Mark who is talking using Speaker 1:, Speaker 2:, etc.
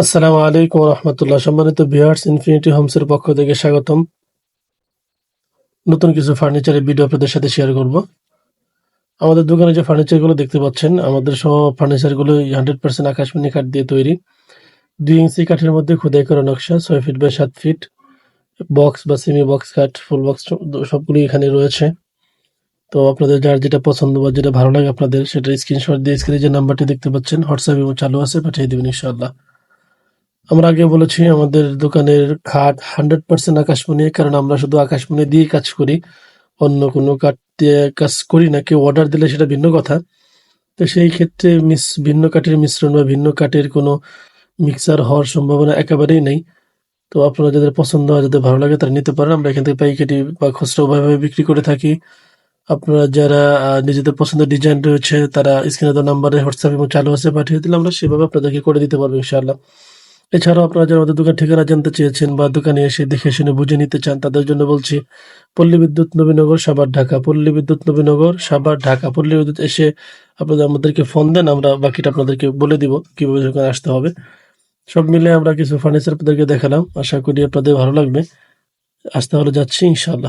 Speaker 1: আসসালামু আলাইকুম রহমতুল্লাহ। সম্মানিত ভিউয়ার্স, ইনফিনিটি হোমসের পক্ষ থেকে স্বাগতম। নতুন কিছু ফার্নিচারের ভিডিও আপনাদের সাথে শেয়ার করব। আমাদের দোকানে যে ফার্নিচারগুলো দেখতে পাচ্ছেন, আমাদের সব ফার্নিচারগুলো হান্ড্রেড পার্সেন্ট আকাশমণি কাঠ দিয়ে তৈরি। দুই ইঞ্চি কাঠের মধ্যে খোদাই করা নকশা, ছয় ফিট বাই সাত ফিট, বক্স বা সেমি বক্স কাঠ ফুল বক্স সবগুলি এখানে রয়েছে। তো আপনাদের যার যেটা পছন্দ বা যেটা ভালো লাগে আপনাদের, সেটা স্ক্রিনশট দিয়ে স্ক্রিনে যে নাম্বারটি দেখতে পাচ্ছেন হোয়াটসঅ্যাপ এবং চালু আছে, পাঠিয়ে দেবেন ইনশাআল্লাহ। আমরা আগে বলেছি আমাদের দোকানের খাট হান্ড্রেড পার্সেন্ট আকাশমণি, কারণ আমরা শুধু আকাশমণি দিয়ে কাজ করি। অন্য কোনো কাঠ দিয়ে কাজ করি না, কেউ অর্ডার দিলে সেটা ভিন্ন কথা। তো সেই ক্ষেত্রে মিস, ভিন্ন কাঠের মিশ্রণ বা ভিন্ন কাঠের কোনো মিক্সার হওয়ার সম্ভাবনা একেবারেই নেই। তো আপনারা যাদের পছন্দ হয়, যাদের ভালো লাগে, তারা নিতে পারেন। আমরা এখান থেকে পাইকারি বা খুচরো ভাবে বিক্রি করে থাকি। আপনারা যারা নিজেদের পছন্দের ডিজাইন রয়েছে, তারা স্ক্রিনে নাম্বারে হোয়াটসঅ্যাপ এবং চালু আছে, পাঠিয়ে দিলে আমরা সেভাবে আপনাদেরকে করে দিতে পারব, ইনশাআল্লাহ। এছাড়াও আপনারা যারা আমাদের দোকান ঠিকানা জানতে চেয়েছেন বা দোকানে এসে দেখে শুনে বুঝে নিতে চান, তাদের জন্য বলছি, পল্লী বিদ্যুৎ নবীনগর সাবার ঢাকা। পল্লী বিদ্যুৎ নবীনগর সাবার ঢাকা। পল্লী বিদ্যুৎ এসে আপনাদের আমাদেরকে ফোন দেন, আমরা বাকিটা আপনাদেরকে বলে দিব কীভাবে দোকানে আসতে হবে। সব মিলে আমরা কিছু ফার্নিচার আপনাদেরকে দেখালাম। আশা করি আপনাদের ভালো লাগবে। আসতে হলে যাচ্ছি, ইনশাআল্লাহ।